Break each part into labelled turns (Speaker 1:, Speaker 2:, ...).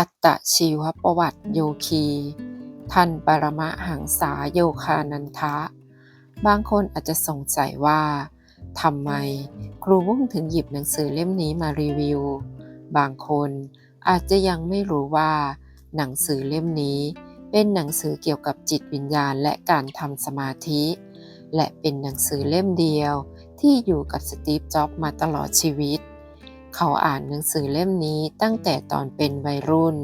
Speaker 1: อัตชีวประวัติโยคี ท่านปรมะหังษาโยคานันทะ บางคนอาจจะสงสัยว่าทำไมครูวุ้งถึงหยิบหนังสือเล่มนี้มารีวิว บางคนอาจจะยังไม่รู้ว่า หนังสือเล่มนี้เป็นหนังสือเกี่ยวกับจิตวิญญาณและการทำสมาธิ และเป็นหนังสือเล่มเดียวที่อยู่กับสตีฟจ็อบมาตลอดชีวิต เขาอ่านหนังสือเล่มนี้ตั้งแต่ตอนเป็นวัยรุ่น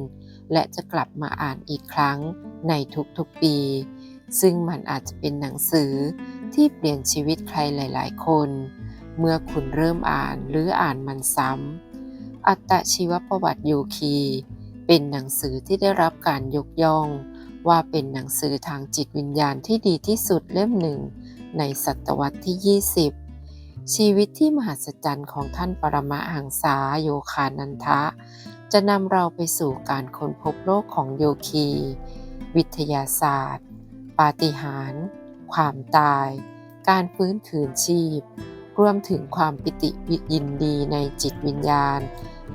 Speaker 1: และจะกลับมาอ่านอีกครั้งในทุกๆปี ซึ่งมันอาจจะเป็นหนังสือที่เปลี่ยนชีวิตใครหลาย ๆ คน เมื่อคุณเริ่มอ่านหรืออ่านมันซ้ำ อัตชีวประวัติโยคี เป็นหนังสือที่ได้รับการยกย่อง ว่าเป็นหนังสือทางจิตวิญญาณที่ดีที่สุดเล่มหนึ่งในศตวรรษที่ 20 ชีวิตที่มหัศจรรย์ของท่านปรมาหังษาโยคานันทะ จะนำเราไปสู่การค้นพบโลกของโยคี วิทยาศาสตร์ ปาฏิหาริย์ความตาย การฟื้นคืนชีพ รวมถึงความปิติยินดีในจิตวิญญาณ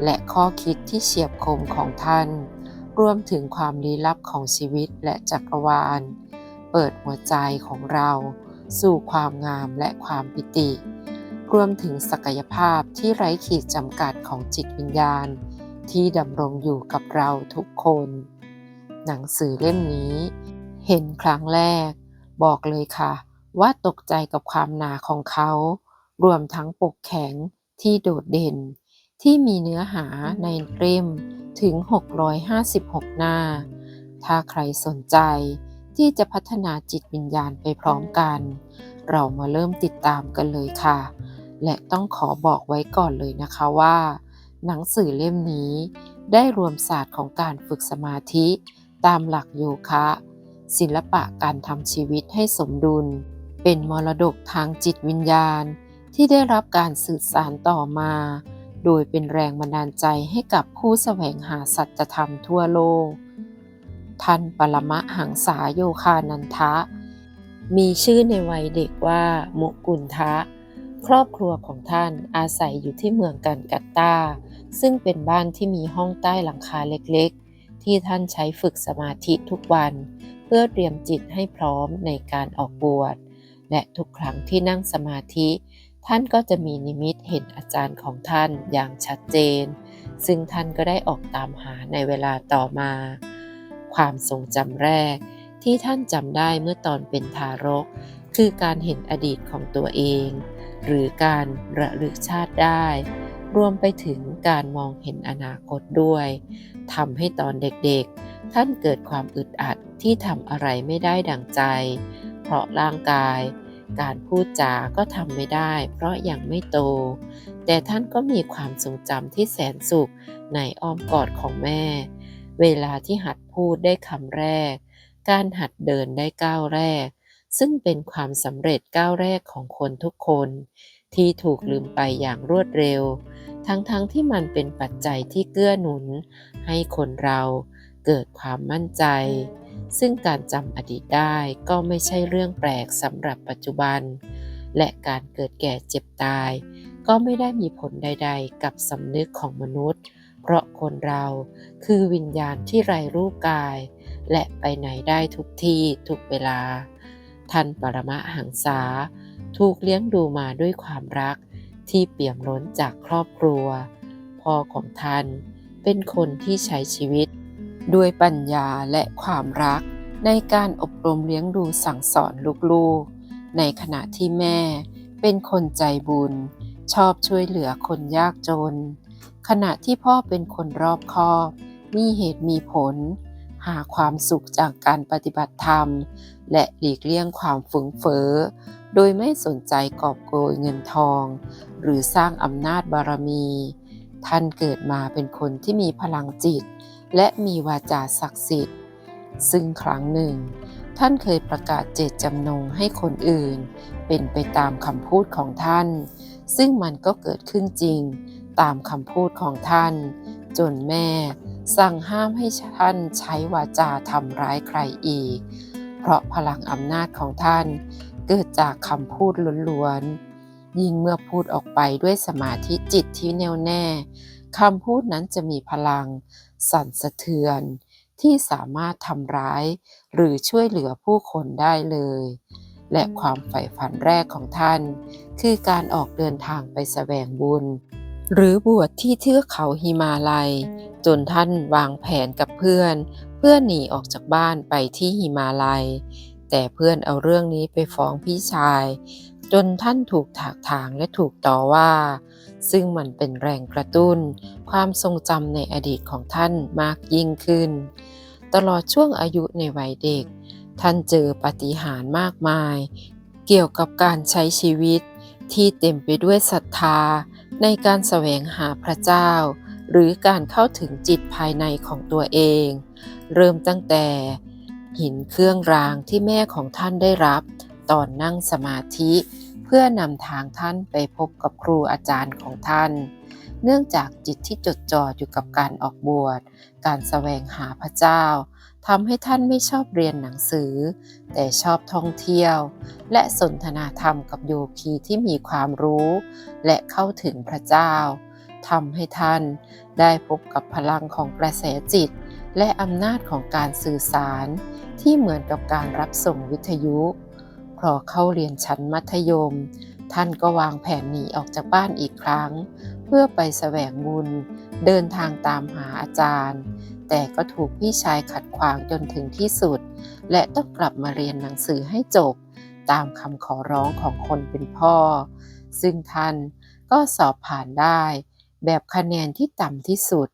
Speaker 1: และข้อคิดที่เฉียบคมของท่าน รวมถึงความลี้ลับของชีวิตและจักรวาล เปิดหัวใจของเรา สู่ความงามและความปิติ รวมถึงศักยภาพที่ไร้ขีดจำกัดของจิตวิญญาณ ที่ดำรงอยู่กับเราทุกคน หนังสือเล่มนี้ เห็นครั้งแรก บอกเลยค่ะ ว่าตกใจกับความหนาของเขา รวมทั้งปกแข็งที่โดดเด่น ที่มีเนื้อหาในเล่มถึง 656 หน้า ถ้าใครสนใจที่จะพัฒนาจิตวิญญาณไปพร้อมกัน เรามาเริ่มติดตามกันเลยค่ะ และต้องขอบอกไว้ก่อนเลยนะคะว่า หนังสือเล่มนี้ได้รวมศาสตร์ของการฝึกสมาธิ ตามหลักโยคะ ศิลปะการทำชีวิตให้สมดุล เป็นมรดกทางจิตวิญญาณ ที่ได้รับการสื่อสารต่อมา โดยเป็นแรงบันดาลใจให้กับผู้แสวงหาสัจธรรมทั่วโลก ท่านปรมะหังษาโยคานันทะ มีชื่อในวัยเด็กว่า มุกุลทะ ครอบครัวของท่านอาศัยอยู่ที่เมืองกันกัตตา ซึ่งเป็นบ้านที่มีห้องใต้หลังคาเล็กๆ ที่ท่านใช้ฝึกสมาธิทุกวัน เพื่อเตรียมจิตให้พร้อมในการออกบวช และทุกครั้งที่นั่งสมาธิ ท่านก็จะมีนิมิตเห็นอาจารย์ของท่านอย่างชัดเจน ซึ่งท่านก็ได้ออกตามหาในเวลาต่อมา ความทรงจำแรก ที่ท่านจำได้เมื่อตอนเป็นทารก คือการเห็นอดีตของตัวเอง หรือการระลึกชาติได้ รวมไปถึงการมองเห็นอนาคตด้วยทำให้ตอนเด็กๆ ท่านเกิดความอึดอัดที่ทำอะไรไม่ได้ดังใจ เพราะร่างกาย การพูดจาก็ทำไม่ได้ เพราะยังไม่โต แต่ท่านก็มีความทรงจำที่แสนสุขในอ้อมกอดของแม่ เวลาที่หัดพูดได้คำแรก การหัดเดินได้ก้าวแรก ซึ่งเป็นความสำเร็จก้าวแรกของคนทุกคน ที่ถูกลืมไปอย่างรวดเร็ว ทั้งๆทที่มันเป็นปัจจัยที่เกื้อหนุน ให้คนเราเกิดความมั่นใจ ซึ่งการจำอดีตได้ก็ไม่ใช่เรื่องแปลกสำหรับปัจจุบัน และการเกิดแก่เจ็บตาย ก็ไม่ได้มีผลใด ๆ กับสำนึกของมนุษย์ เพราะคนเราคือวิญญาณที่ไร้รูปกาย และไปไหนได้ทุกที่ทุกเวลา ท่านปรมหังษา ถูกเลี้ยงดูมาด้วยความรักที่เปี่ยมล้นจากครอบครัว พ่อของท่านเป็นคนที่ใช้ชีวิต ด้วยปัญญาและความรักในการอบรมเลี้ยงดูสั่งสอนลูกๆ ในขณะที่แม่เป็นคนใจบุญ ชอบช่วยเหลือคนยากจน ขณะที่พ่อเป็นคนรอบคอบ มีเหตุมีผล หาความสุขจากการปฏิบัติธรรม และหลีกเลี่ยงความฝึงเฟ้อโดยไม่สนใจกอบโกยเงินทอง หรือสร้างอำนาจบารมี ท่านเกิดมาเป็นคนที่มีพลังจิต และมีวาจาศักดิ์สิทธิ์ ซึ่งครั้งหนึ่ง ท่านเคยประกาศเจตจำนงให้คนอื่น เป็นไปตามคำพูดของท่าน ซึ่งมันก็เกิดขึ้นจริงตามคำพูดของท่าน จนแม่ สั่งห้ามให้ท่านใช้วาจาทำร้ายใครอีก เพราะพลังอำนาจของท่านเกิดจากคำพูดล้วนๆ ยิ่งเมื่อพูดออกไปด้วยสมาธิจิตที่แน่วแน่คำพูดนั้นจะมีพลัง สั่นสะเทือน ที่สามารถทำร้าย หรือช่วยเหลือผู้คนได้เลย และความใฝ่ฝันแรกของท่าน คือการออกเดินทางไปแสวงบุญ หรือบวชที่เทือกเขาหิมาลัย จนท่านวางแผนกับเพื่อน เพื่อหนีออกจากบ้านไปที่หิมาลัย แต่เพื่อนเอาเรื่องนี้ไปฟ้องพี่ชาย จนท่านถูกถากถางและถูกต่อว่า ซึ่งมันเป็นแรงกระตุ้น ความทรงจำในอดีตของท่านมากยิ่งขึ้น ตลอดช่วงอายุในวัยเด็ก ท่านเจอปาฏิหาริย์มากมาย เกี่ยวกับการใช้ชีวิตที่เต็มไปด้วยศรัทธา ในการแสวงหาพระเจ้า หรือการเข้าถึงจิตภายในของตัวเอง เริ่มตั้งแต่ หินเครื่องรางที่แม่ของท่านได้รับ ตอนนั่งสมาธิ เพื่อนำทางท่านไปพบกับครูอาจารย์ของท่าน เนื่องจากจิตที่จดจ่ออยู่กับการออกบวช การแสวงหาพระเจ้า ทำให้ท่านไม่ชอบเรียนหนังสือ แต่ชอบท่องเที่ยว และสนทนาธรรมกับโยคีที่มีความรู้ และเข้าถึงพระเจ้าทำให้ท่านได้พบกับพลังของกระแสจิต และอำนาจของการสื่อสาร ที่เหมือนกับการรับส่งวิทยุพอเข้าเรียนชั้นมัธยม ท่านก็วางแผนหนีออกจากบ้านอีกครั้ง เพื่อไปแสวงบุญ เดินทางตามหาอาจารย์ แต่ก็ถูกพี่ชายขัดขวางจนถึงที่สุด และต้องกลับมาเรียนหนังสือให้จบ ตามคำขอร้องของคนเป็นพ่อ ซึ่งท่านก็สอบผ่านได้ แบบคะแนนที่ต่ำที่สุด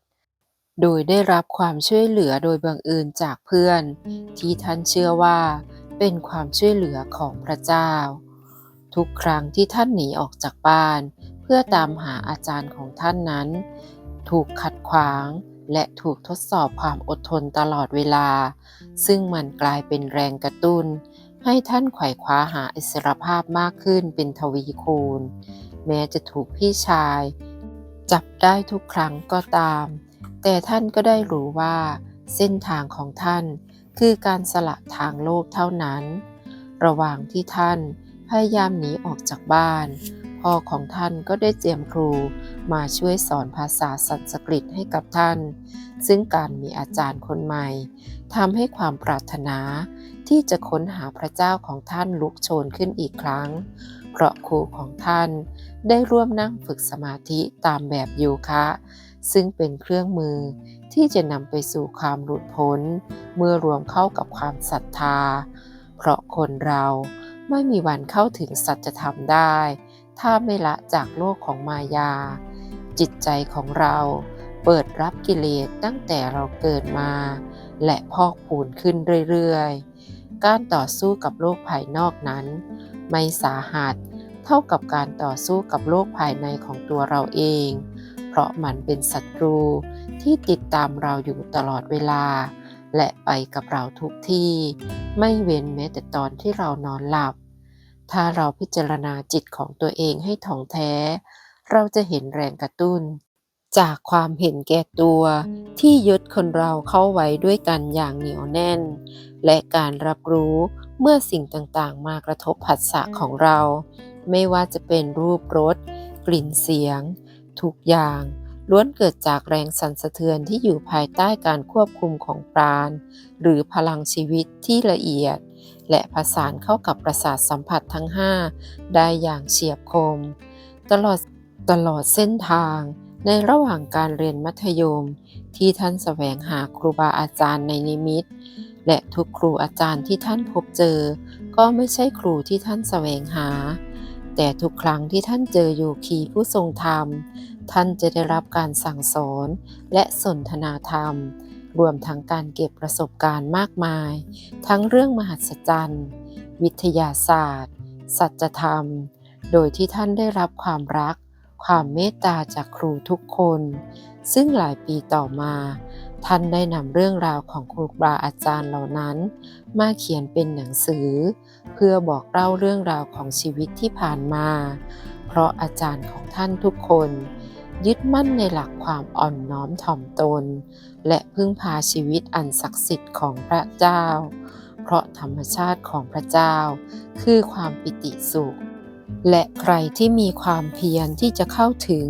Speaker 1: โดยได้รับความช่วยเหลือโดยบังเอิญจากเพื่อน ที่ท่านเชื่อว่า เป็นความช่วยเหลือของพระเจ้า ทุกครั้งที่ท่านหนีออกจากบ้าน เพื่อตามหาอาจารย์ของท่านนั้น ถูกขัดขวาง และถูกทดสอบความอดทนตลอดเวลา ซึ่งมันกลายเป็นแรงกระตุ้น ให้ท่านไขว่คว้าหาอิสรภาพมากขึ้นเป็นทวีคูณ แม้จะถูกพี่ชาย จับได้ทุกครั้งก็ตาม แต่ท่านก็ได้รู้ว่า เส้นทางของท่านคือการสละทางโลกเท่านั้น ระหว่างที่ท่านพยายามหนีออกจากบ้าน พ่อของท่านก็ได้เตรียมครูมาช่วยสอนภาษาสันสกฤตให้กับท่าน ซึ่งการมีอาจารย์คนใหม่ทำให้ความปรารถนาที่จะค้นหาพระเจ้าของท่านลุกโชนขึ้นอีกครั้ง เพราะครูของท่านได้ร่วมนั่งฝึกสมาธิตามแบบโยคะ ซึ่งเป็นเครื่องมือที่จะนำไปสู่ความหลุดพ้น เมื่อรวมเข้ากับความศรัทธา เพราะคนเราไม่มีวันเข้าถึงสัจธรรมได้ ถ้าไม่ละจากโลกของมายา จิตใจของเราเปิดรับกิเลสตั้งแต่เราเกิดมา และพอกพูนขึ้นเรื่อยๆ การต่อสู้กับโลกภายนอกนั้น ไม่สาหัสเท่ากับการต่อสู้กับโลกภายในของตัวเราเอง เพราะมันเป็นศัตรูที่ติดตามเราอยู่ตลอดเวลา และไปกับเราทุกที่ ไม่เว้นแม้แต่ตอนที่เรานอนหลับ ถ้าเราพิจารณาจิตของตัวเองให้ถ่องแท้ เราจะเห็นแรงกระตุ้น จากความเห็นแก่ตัวที่ยึดคนเราเข้าไว้ด้วยกันอย่างเหนียวแน่น และการรับรู้เมื่อสิ่งต่างๆ มากระทบผัสสะของเรา ไม่ว่าจะเป็นรูปรสกลิ่นเสียง ทุกอย่างล้วนเกิดจากแรงสั่นสะเทือนที่อยู่ภายใต้การควบคุมของปราณ หรือพลังชีวิตที่ละเอียด และผสานเข้ากับประสาทสัมผัสทั้ง 5 ได้อย่างเฉียบคม ตลอดตลอดเส้นทางในระหว่างการเรียนมัธยม ที่ท่านแสวงหาครูบาอาจารย์ในนิมิต และทุกครูอาจารย์ที่ท่านพบเจอ ก็ไม่ใช่ครูที่ท่านแสวงหา แต่ทุกครั้งที่ท่านเจอโยคีผู้ทรงธรรม ท่านจะได้รับการสั่งสอนและสนทนาธรรม รวมทั้งการเก็บประสบการณ์มากมาย ทั้งเรื่องมหัศจรรย์ วิทยาศาสตร์ สัจธรรม โดยที่ท่านได้รับความรัก ความเมตตาจากครูทุกคน ซึ่งหลายปีต่อมา ท่านได้นำเรื่องราวของครูบาอาจารย์เหล่านั้น มาเขียนเป็นหนังสือ เพื่อบอกเล่าเรื่องราวของชีวิตที่ผ่านมา เพราะอาจารย์ของท่านทุกคน ยึดมั่นในหลักความอ่อนน้อมถ่อมตน และพึ่งพาชีวิตอันศักดิ์สิทธิ์ของพระเจ้า เพราะธรรมชาติของพระเจ้า คือความปิติสุข และใครที่มีความเพียรที่จะเข้าถึง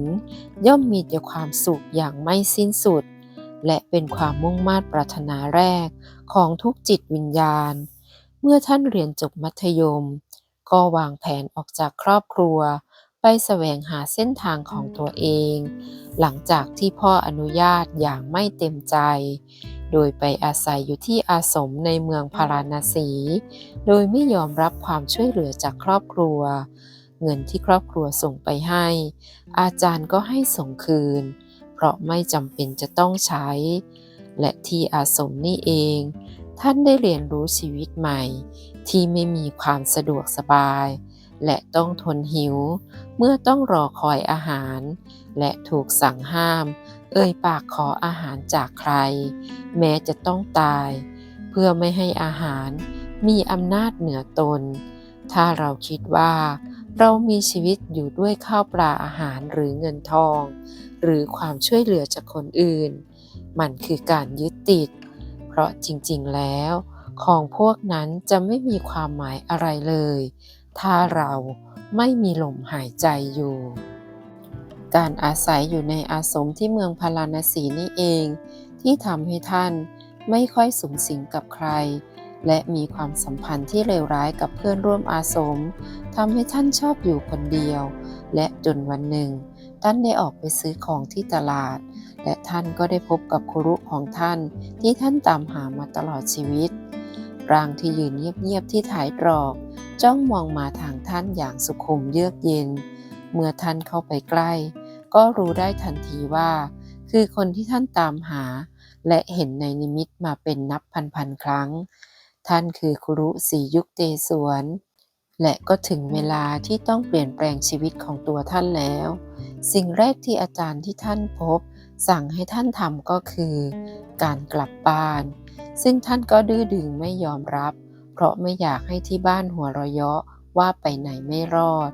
Speaker 1: ย่อมมีแต่ความสุขอย่างไม่สิ้นสุด และเป็นความมุ่งมา่ปรารถนาแรกของทุกจิตวิญญาณ เมื่อท่านเรียนจบมัธยม ก็วางแผนออกจากครอบครัว แสวงหาเส้นทางของตัวเอง หลังจากที่พ่ออนุญาตอย่างไม่เต็มใจ โดยไปอาศัยอยู่ที่อาสมในเมืองพาราณสี โดยไม่ยอมรับความช่วยเหลือจากครอบครัว เงินที่ครอบครัวส่งไปให้ อาจารย์ก็ให้ส่งคืน เพราะไม่จำเป็นจะต้องใช้ และที่อาสมนี่เอง ท่านได้เรียนรู้ชีวิตใหม่ ที่ไม่มีความสะดวกสบาย และต้องทนหิว เมื่อต้องรอคอยอาหาร และถูกสั่งห้าม เอ่ยปากขออาหารจากใคร แม้จะต้องตาย เพื่อไม่ให้อาหาร มีอำนาจเหนือตน ถ้าเราคิดว่า เรามีชีวิตอยู่ด้วยข้าวปลาอาหารหรือเงินทอง หรือความช่วยเหลือจากคนอื่น มันคือการยึดติด เพราะจริงๆแล้ว ของพวกนั้นจะไม่มีความหมายอะไรเลย ถ้าเราไม่มีลมหายใจอยู่ การอาศัยอยู่ในอาสมที่เมืองพาราณสีนี่เอง ที่ทำให้ท่านไม่ค่อยสูงสิงกับใคร และมีความสัมพันธ์ที่เลวร้ายกับเพื่อนร่วมอาสมทำให้ท่านชอบอยู่คนเดียว และจนวันหนึ่ง ท่านได้ออกไปซื้อของที่ตลาด และท่านก็ได้พบกับครุของท่านที่ท่านตามหามาตลอดชีวิตร่างที่ยืนเงียบๆที่ท้ายตรอก จ้องมองมาทางท่านอย่างสุขุมเยือกเย็น เมื่อท่านเข้าไปใกล้ ก็รู้ได้ทันทีว่า คือคนที่ท่านตามหา และเห็นในนิมิตมาเป็นนับพันๆครั้ง ท่านคือครุสียุคเตสวนและก็ถึงเวลาที่ต้องเปลี่ยนแปลงชีวิตของตัวท่านแล้ว สิ่งแรกที่อาจารย์ที่ท่านพบ สั่งให้ท่านทำก็คือ การกลับบ้าน ซึ่งท่านก็ดื้อดึงไม่ยอมรับ เพราะไม่อยากให้ที่บ้านหัวเราะเยาะว่าไปไหนไม่รอด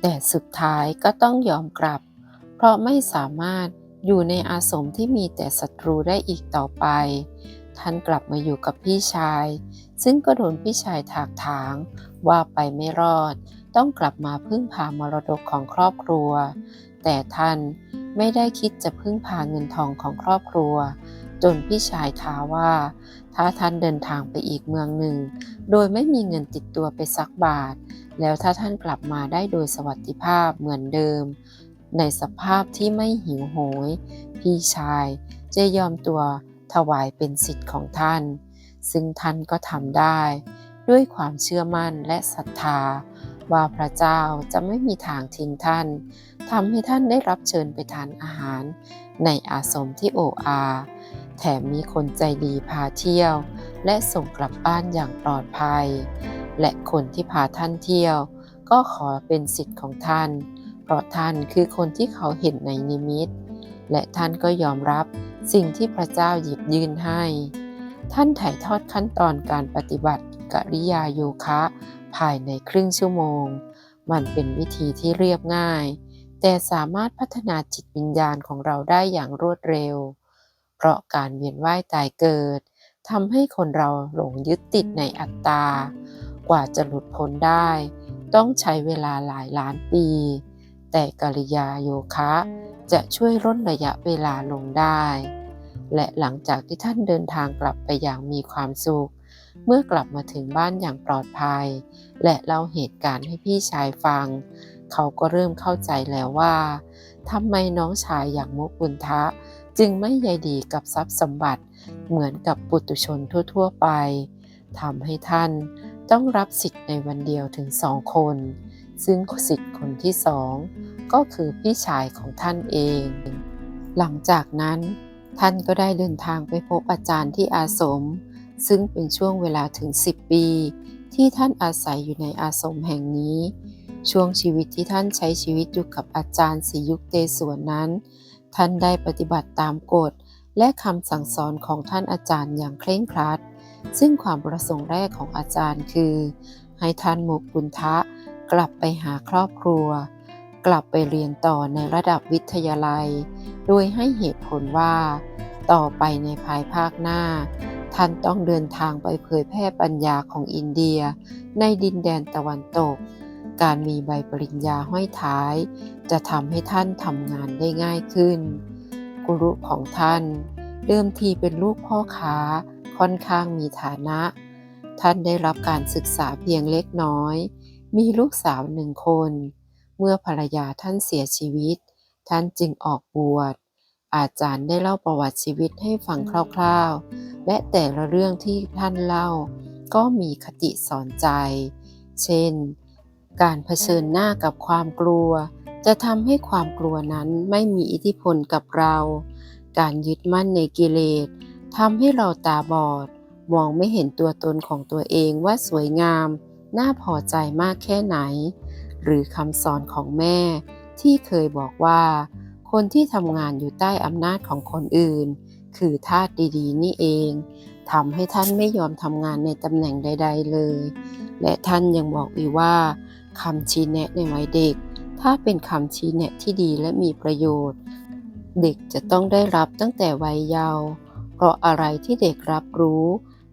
Speaker 1: แต่สุดท้ายก็ต้องยอมกลับ เพราะไม่สามารถอยู่ในอาสมที่มีแต่ศัตรูได้อีกต่อไป ท่านกลับมาอยู่กับพี่ชาย ซึ่งก็โดนพี่ชายถากถาง ว่าไปไม่รอด ต้องกลับมาพึ่งพามรดกของครอบครัว แต่ท่านไม่ได้คิดจะพึ่งพาเงินทองของครอบครัว จนพี่ชายท้าว่า ถ้าท่านเดินทางไปอีกเมืองหนึ่ง โดยไม่มีเงินติดตัวไปสักบาท แล้วถ้าท่านกลับมาได้โดยสวัสดิภาพเหมือนเดิม ในสภาพที่ไม่หิวโหย พี่ชายจะยอมตัวถวายเป็นสิทธิ์ของท่าน ซึ่งท่านก็ทำได้ ด้วยความเชื่อมั่นและศรัทธา ว่าพระเจ้าจะไม่มีทางทิ้งท่านทำให้ท่านได้รับเชิญไปทานอาหาร ในอาสมที่โออา แถมมีคนใจดีพาเที่ยว และส่งกลับบ้านอย่างปลอดภัย และคนที่พาท่านเที่ยว ก็ขอเป็นสิทธิ์ของท่าน เพราะท่านคือคนที่เขาเห็นในนิมิต และท่านก็ยอมรับสิ่งที่พระเจ้าหยิบยื่นให้ ท่านถ่ายทอดขั้นตอนการปฏิบัติกริยาโยคะภายในครึ่งชั่วโมง มันเป็นวิธีที่เรียบง่าย แต่สามารถพัฒนาจิตวิญญาณของเราได้อย่างรวดเร็ว เพราะการเวียนว่ายตายเกิดทำให้คนเราหลงยึดติดในอัตตา กว่าจะหลุดพ้นได้ ต้องใช้เวลาหลายล้านปี แต่กริยาโยคะจะช่วยลดระยะเวลาลงได้ และหลังจากที่ท่านเดินทางกลับไปอย่างมีความสุข เมื่อกลับมาถึงบ้านอย่างปลอดภัย และเล่าเหตุการณ์ให้พี่ชายฟัง เขาก็เริ่มเข้าใจแล้วว่าทำไมน้องชายอย่างมุกุลทะ จึงไม่ใยดีกับทรัพย์สมบัติเหมือนกับปุตุชนทั่ว ๆ ไปทำให้ท่านต้องรับสิทธิ์ในวันเดียวถึงสองคน ซึ่งสิทธิ์คนที่สองก็คือพี่ชายของท่านเอง หลังจากนั้นท่านก็ได้เดินทางไปพบอาจารย์ที่อาสม ซึ่งเป็นช่วงเวลาถึง 10 ปี ที่ท่านอาศัยอยู่ในอาสมแห่งนี้ ช่วงชีวิตที่ท่านใช้ชีวิตอยู่กับอาจารย์สียุคเตสวนนั้น ท่านได้ปฏิบัติตามกฎและคำสั่งสอนของท่านอาจารย์อย่างเคร่งครัด ซึ่งความประสงค์แรกของอาจารย์คือ ให้ท่านหมุกุลทะกลับไปหาครอบครัว กลับไปเรียนต่อในระดับวิทยาลัย โดยให้เหตุผลว่า ต่อไปในภายภาคหน้า ท่านต้องเดินทางไปเผยแพร่ปัญญาของอินเดีย ในดินแดนตะวันตก การมีใบปริญญาห้อยท้าย จะทำให้ท่านทำงานได้ง่ายขึ้น กุรุของท่าน เดิมทีเป็นลูกพ่อค้าค่อนข้างมีฐานะ ท่านได้รับการศึกษาเพียงเล็กน้อย มีลูกสาวหนึ่งคน เมื่อภรรยาท่านเสียชีวิต ท่านจึงออกบวช อาจารย์ได้เล่าประวัติชีวิตให้ฟังคร่าวๆ และแต่ละเรื่องที่ท่านเล่า ก็มีคติสอนใจ เช่น การเผชิญหน้ากับความกลัว จะทำให้ความกลัวนั้นไม่มีอิทธิพลกับเรา การยึดมั่นในกิเลสทำให้เราตาบอด มองไม่เห็นตัวตนของตัวเองว่าสวยงาม น่าพอใจมากแค่ไหน หรือคำสอนของแม่ที่เคยบอกว่า คนที่ทำงานอยู่ใต้อำนาจของคนอื่น คือทาสดีๆ นี่เองทำให้ท่านไม่ยอมทำงานในตำแหน่งใด ๆ เลย และท่านยังบอกอีกว่า คำชี้แนะในวัยเด็ก ถ้าเป็นคำชี้แนะที่ดีและมีประโยชน์ เด็กจะต้องได้รับตั้งแต่วัยเยาว์เพราะอะไรที่เด็กรับรู้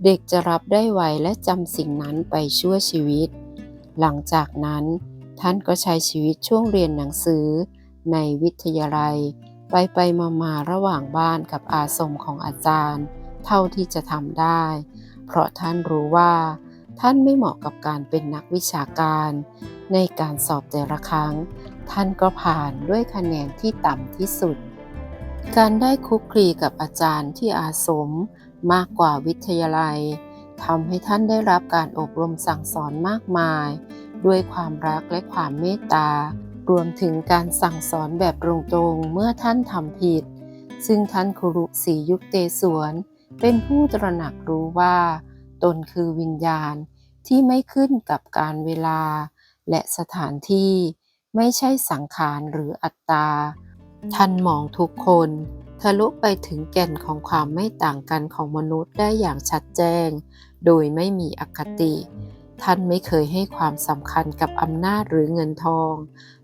Speaker 1: เด็กจะรับได้ไวและจำสิ่งนั้นไปชั่วชีวิต หลังจากนั้น ท่านก็ใช้ชีวิตช่วงเรียนหนังสือ ในวิทยาลัย ไปไปมามาระหว่างบ้านกับอาสมของอาจารย์ เท่าที่จะทำได้ เพราะท่านรู้ว่า ท่านไม่เหมาะกับการเป็นนักวิชาการ ในการสอบแต่ละครั้ง ท่านก็ผ่านด้วยคะแนนที่ต่ำที่สุด การได้คุกคลีกับอาจารย์ที่อาสมมากกว่าวิทยาลัยทำให้ท่านได้รับการอบรมสั่งสอนมากมาย ด้วยความรักและความเมตตารวมถึงการสั่งสอนแบบตรงๆเมื่อท่านทำผิด ซึ่งท่านครุศรียุคเตสวน เป็นผู้ตระหนักรู้ว่า ตนคือวิญญาณที่ไม่ขึ้นกับการเวลา และสถานที่ไม่ใช่สังขารหรืออัตตา ท่านมองทุกคน ทะลุไปถึงแก่นของความไม่ต่างกันของมนุษย์ได้อย่างชัดแจ้ง โดยไม่มีอคติ ท่านไม่เคยให้ความสำคัญกับอำนาจหรือเงินทอง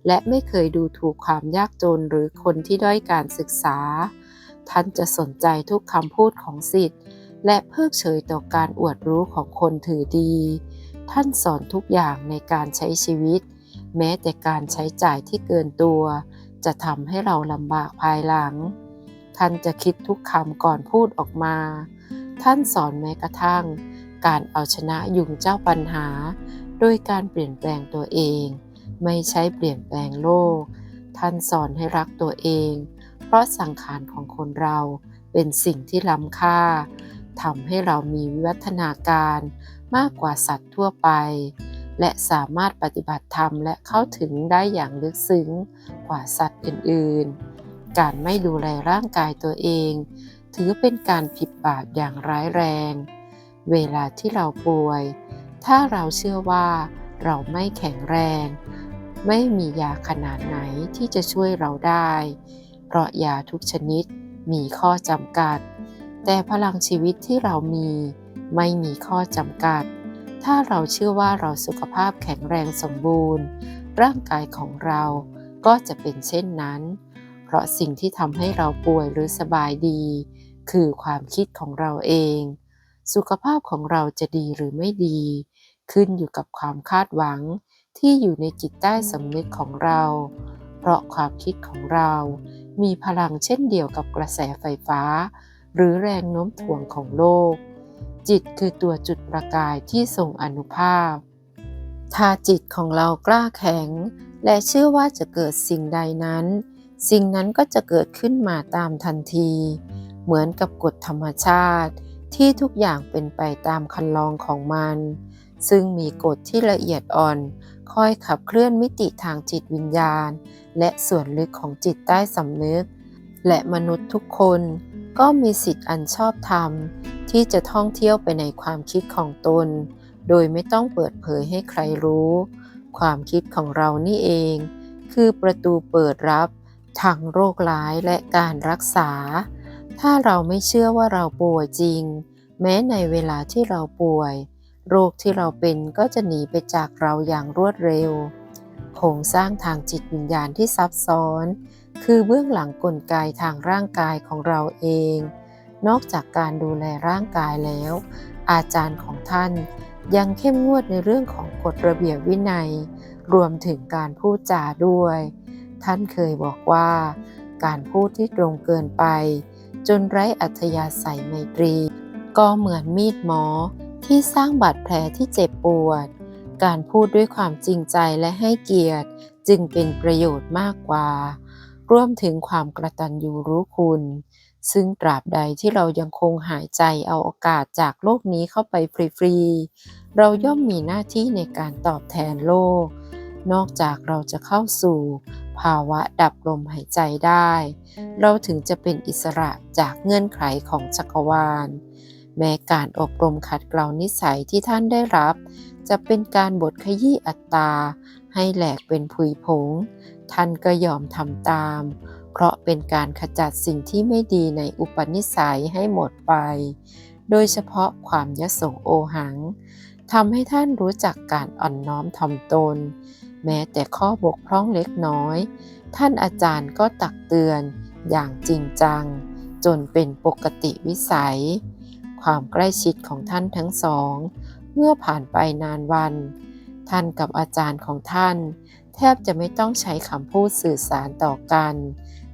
Speaker 1: และไม่เคยดูถูกความยากจนหรือคนที่ด้อยการศึกษา ท่านจะสนใจทุกคำพูดของสิทธิ และเพิกเฉยต่อการอวดรู้ของคนถือดี ท่านสอนทุกอย่างในการใช้ชีวิต แม้แต่การใช้จ่ายที่เกินตัว จะทำให้เราลำบากภายหลัง ท่านจะคิดทุกคำก่อนพูดออกมา ท่านสอนแม้กระทั่ง การเอาชนะยุงเจ้าปัญหา โดยการเปลี่ยนแปลงตัวเอง ไม่ใช่เปลี่ยนแปลงโลก ท่านสอนให้รักตัวเอง เพราะสังขารของคนเราเป็นสิ่งที่ล้ำค่า ทำให้เรามีวิวัฒนาการมากกว่าสัตว์ทั่วไป และสามารถปฏิบัติธรรมและเข้าถึงได้อย่างลึกซึ้งกว่าสัตว์อื่นๆ การไม่ดูแลร่างกายตัวเอง ถือเป็นการผิดบาปอย่างร้ายแรง เวลาที่เราป่วย ถ้าเราเชื่อว่าเราไม่แข็งแรง ไม่มียาขนาดไหนที่จะช่วยเราได้ เพราะยาทุกชนิดมีข้อจำกัด แต่พลังชีวิตที่เรามีไม่มีข้อจำกัด ถ้าเราเชื่อว่าเราสุขภาพแข็งแรงสมบูรณ์ ร่างกายของเราก็จะเป็นเช่นนั้น เพราะสิ่งที่ทำให้เราป่วยหรือสบายดี คือความคิดของเราเอง สุขภาพของเราจะดีหรือไม่ดี ขึ้นอยู่กับความคาดหวังที่อยู่ในจิตใต้สำนึกของเรา เพราะความคิดของเรา มีพลังเช่นเดียวกับกระแสไฟฟ้า หรือแรงโน้มถ่วงของโลก จิตคือตัวจุดประกายที่ทรงอนุภาพ ถ้าจิตของเรากล้าแข็ง และเชื่อว่าจะเกิดสิ่งใดนั้น สิ่งนั้นก็จะเกิดขึ้นมาตามทันที เหมือนกับกฎธรรมชาติที่ทุกอย่างเป็นไปตามคันลองของมัน ซึ่งมีกฎที่ละเอียดอ่อนคอยขับเคลื่อนมิติทางจิตวิญญาณ และส่วนลึกของจิตใต้สำนึก และมนุษย์ทุกคน ก็มีสิทธิ์อันชอบธรรมที่จะท่องเที่ยวไปในความคิดของตน โดยไม่ต้องเปิดเผยให้ใครรู้ ความคิดของเรานี่เอง คือประตูเปิดรับทั้งโรคร้ายและการรักษา ถ้าเราไม่เชื่อว่าเราป่วยจริง แม้ในเวลาที่เราป่วย โรคที่เราเป็นก็จะหนีไปจากเราอย่างรวดเร็วโครงสร้างทางจิตวิญญาณที่ซับซ้อน คือเบื้องหลังกลไกทางร่างกายของเราเอง นอกจากการดูแลร่างกายแล้ว อาจารย์ของท่านยังเข้มงวดในเรื่องของกฎระเบียบวินัย รวมถึงการพูดจาด้วย ท่านเคยบอกว่า การพูดที่ตรงเกินไป จนไร้อัธยาศัยไมตรี ก็เหมือนมีดหมอที่สร้างบาดแผลที่เจ็บปวด การพูดด้วยความจริงใจและให้เกียรติ จึงเป็นประโยชน์มากกว่า รวมถึงความกระตันยูรู้คุณ ซึ่งตราบใดที่เรายังคงหายใจเอาโอกาสจากโลกนี้เข้าไปฟรีๆ เราย่อมมีหน้าที่ในการตอบแทนโลก นอกจากเราจะเข้าสู่ ภาวะดับลมหายใจได้ เราถึงจะเป็นอิสระจากเงื่อนไขของจักรวาล แม้การอบรมขัดเกลานิสัยที่ท่านได้รับ จะเป็นการบดขยี้อัตตาให้แหลกเป็นผุยผง ท่านก็ยอมทำตาม เพราะเป็นการขจัดสิ่งที่ไม่ดีในอุปนิสัยให้หมดไป โดยเฉพาะความยโสโอหังทำให้ท่านรู้จักการอ่อนน้อมถ่อมตน แม้แต่ข้อบกพร่องเล็กน้อย ท่านอาจารย์ก็ตักเตือนอย่างจริงจัง จนเป็นปกติวิสัย ความใกล้ชิดของท่านทั้งสอง เมื่อผ่านไปนานวัน ท่านกับอาจารย์ของท่าน ทบจะไม่ต้องใช้คำพูดสื่อสารต่อกัน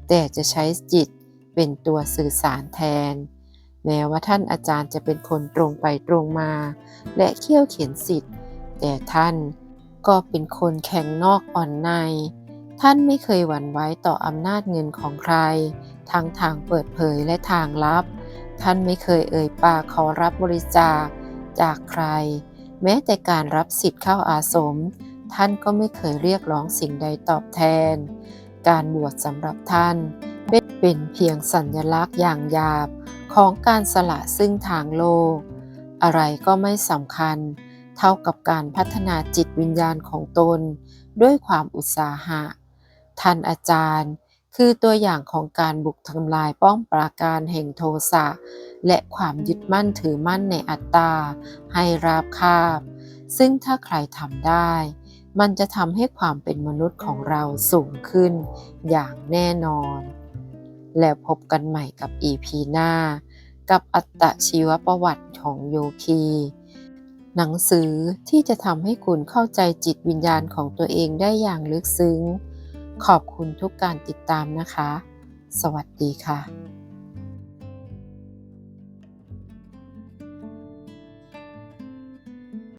Speaker 1: แต่จะใช้จิตเป็นตัวสื่อสารแทน แม้ว่าท่านอาจารย์จะเป็นคนตรงไปตรงมา และเขี่ยวเขียนสิทธิ์ แต่ท่านก็เป็นคนแข็งนอกอ่อนใน ท่านไม่เคยหวั่นไหวต่ออำนาจเงินของใคร ทั้งทางเปิดเผยและทางลับ ท่านไม่เคยเอ่ยปากขอรับบริจาคจากใคร แม้แต่การรับสิทธิ์เข้าอาสม ท่านก็ไม่เคยเรียกร้องสิ่งใดตอบแทน การบวชสำหรับท่าน เป็นเพียงสัญลักษณ์อย่างหยาบของการสละซึ่งทางโลก อะไรก็ไม่สำคัญ เท่ากับการพัฒนาจิตวิญญาณของตน ด้วยความอุตสาหะ ท่านอาจารย์คือตัวอย่างของการบุกทำลายป้องปราการแห่งโทสะและความยึดมั่นถือมั่นในอัตตาให้ราบคาบ ซึ่งถ้าใครทำได้ มันจะทำให้ความเป็นมนุษย์ของเราสูงขึ้นอย่างแน่นอน แล้วพบกันใหม่กับ EP หน้า กับอัตชีวประวัติของโยคีหนังสือที่จะทำให้คุณเข้าใจจิตวิญญาณของตัวเองได้อย่างลึกซึ้ง ขอบคุณทุกการติดตามนะคะ สวัสดีค่ะ